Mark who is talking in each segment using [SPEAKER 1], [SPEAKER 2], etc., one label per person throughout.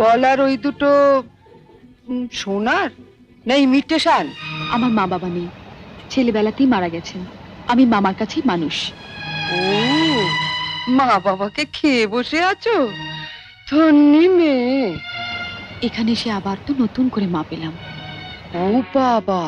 [SPEAKER 1] গলার ওই দুটো সোনার? না ইমিটেশন
[SPEAKER 2] আমার মা বাবা নেই। ছেলেবেলাতেই মারা গেছেন। আমি মামার কাছেই মানুষ।
[SPEAKER 1] ও মা বাবাকে খেয়ে বসে আছো? ধন্যি মেয়ে।
[SPEAKER 2] এখানে এসে আবার তো নতুন করে মা পেলাম।
[SPEAKER 1] ও বাবা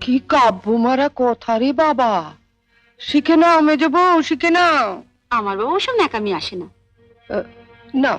[SPEAKER 1] কি কাব্য মারা কথা রে বাবা। শিখে নাও মেজ বউ শিখে নাও।
[SPEAKER 2] আমার বাবা ওসব ন্যাকামি আসে না।
[SPEAKER 1] নাও।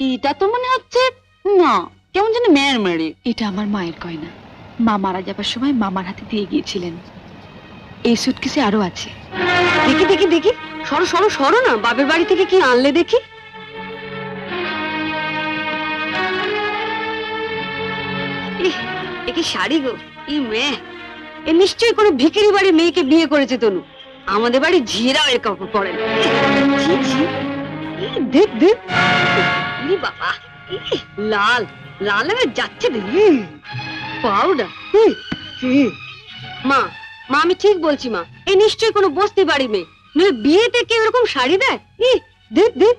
[SPEAKER 2] এটা তো মনে হচ্ছে না কেমন যেন মেয়ের মেরে এটা আমার মায়ের গয়না। মা মারা যাবার সময় মামার হাতে দিয়ে গিয়েছিলেন। এই সুটকেসে আরও আছে। দেখি দেখি দেখি। সরো সরো সরো না বাপের বাড়ি থেকে কি আনলে দেখি? এ কি শাড়ি গো? ই মেয়ে। এ নিশ্চয়ই কোনো ভিকিরি বাড়ির মেয়েকে বিয়ে করেছে তনু। আমাদের বাড়ি ঝিরা এর কাপড় পরে দেখ দেখ। ই বাবা লাল লাল যাচ্ছে পাউডার। মা মা আমি ঠিক বলছি মা। এ নিশ্চয়ই কোনো বস্তি বাড়ি মেয়ে। নইলে বিয়েতে কেউ এরকম শাড়ি দেয়? ই দেখ দেখ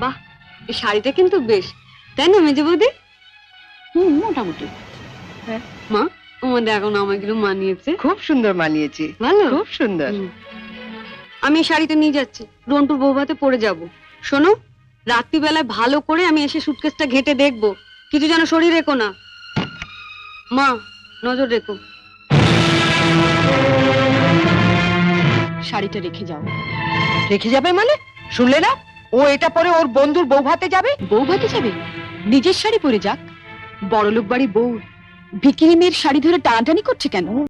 [SPEAKER 2] বাহ এই শাড়িটা কিন্তু বেশ। তাই না মেজে বৌদি? হুম মোটামুটি। মা আমাদের এখন আমাকে মানিয়েছে।
[SPEAKER 1] খুব সুন্দর মানিয়েছে।
[SPEAKER 2] ভালো?
[SPEAKER 1] খুব সুন্দর।
[SPEAKER 2] আমি এই শাড়িটা নিয়ে যাচ্ছি। রন্টুর বৌভাতে পরে যাব। শোনো রাত্রিবেলায় ভালো করে আমি এসে সুটকেসটা ঘেটে দেখব। কিছু যেন শরীর রেখো না। মা নজর রেখো। শাড়িটা রেখে যাও।
[SPEAKER 1] রেখে যাবে মানে? শুনলে না? ও এটা পরে ওর বন্ধুর বউ ভাতে যাবে?
[SPEAKER 2] বউ ভাতে যাবে? নিজের শাড়ি পরে যাক। বড়লোক বাড়ি বউ। ভিকিরি মেয়ের শাড়ি ধরে টানাটানি করছে কেন?